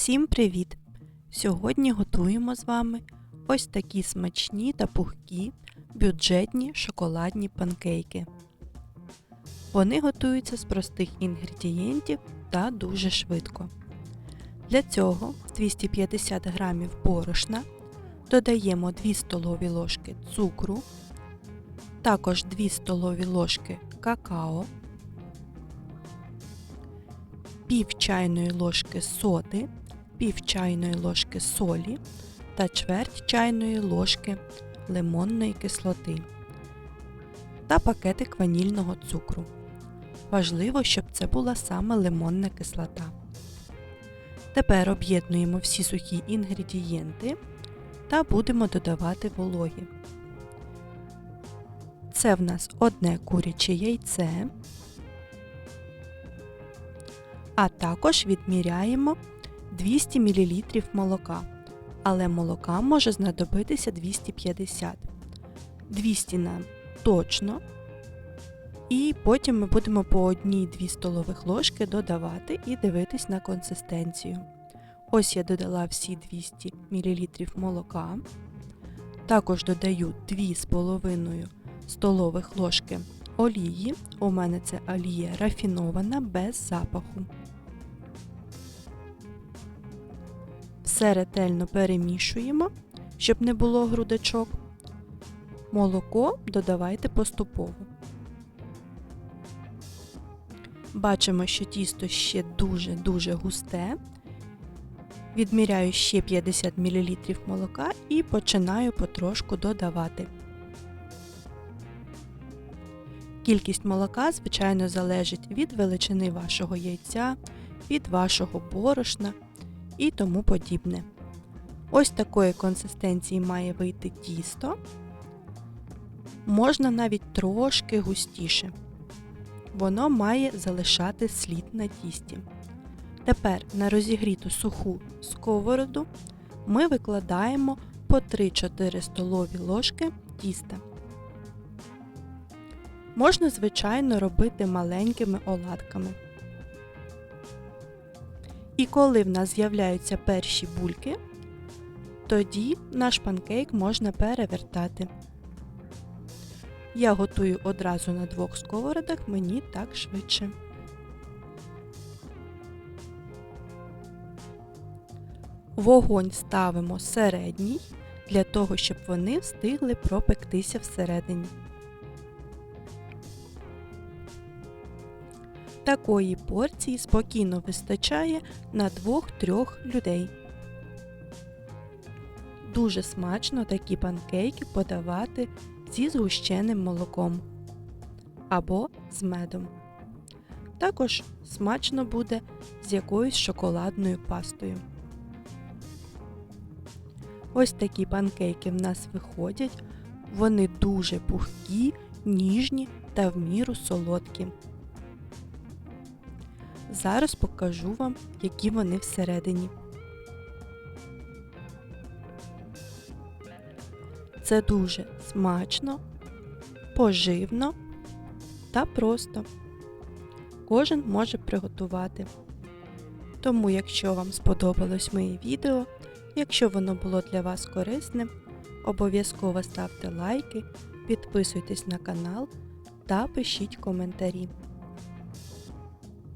Всім привіт! Сьогодні готуємо з вами ось такі смачні та пухкі бюджетні шоколадні панкейки. Вони готуються з простих інгредієнтів та дуже швидко. Для цього 250 г борошна додаємо 2 столові ложки цукру, також 2 столові ложки какао, пів чайної ложки соди, пів чайної ложки солі та чверть чайної ложки лимонної кислоти та пакетик ванільного цукру. Важливо, щоб це була саме лимонна кислота. Тепер об'єднуємо всі сухі інгредієнти та будемо додавати вологі. Це в нас одне куряче яйце, а також відміряємо 200 мл молока, але молока може знадобитися 250 200 нам точно. І потім ми будемо по одній-дві столових ложки додавати і дивитись на консистенцію. Ось я додала всі 200 мл молока. Також додаю 2,5 столових ложки олії. У мене це олія рафінована без запаху. Все ретельно перемішуємо, щоб не було грудочок. Молоко додавайте поступово. Бачимо, що тісто ще дуже-дуже густе. Відміряю ще 50 мл молока і починаю потрошку додавати. Кількість молока, звичайно, залежить від величини вашого яйця, від вашого борошна і тому подібне. Ось такої консистенції має вийти тісто. Можна навіть трошки густіше. Воно має залишати слід на тісті. Тепер на розігріту суху сковороду ми викладаємо по 3-4 столові ложки тіста. Можна, звичайно, робити маленькими оладками. І коли в нас з'являються перші бульки, тоді наш панкейк можна перевертати. Я готую одразу на двох сковородах, мені так швидше. Вогонь ставимо середній, для того, щоб вони встигли пропектися всередині. Такої порції спокійно вистачає на 2-3 людей. Дуже смачно такі панкейки подавати зі згущеним молоком або з медом. Також смачно буде з якоюсь шоколадною пастою. Ось такі панкейки в нас виходять. Вони дуже пухкі, ніжні та в міру солодкі. Зараз покажу вам, які вони всередині. Це дуже смачно, поживно та просто. Кожен може приготувати. Тому, якщо вам сподобалось моє відео, якщо воно було для вас корисним, обов'язково ставте лайки, підписуйтесь на канал та пишіть коментарі.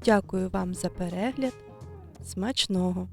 Дякую вам за перегляд. Смачного!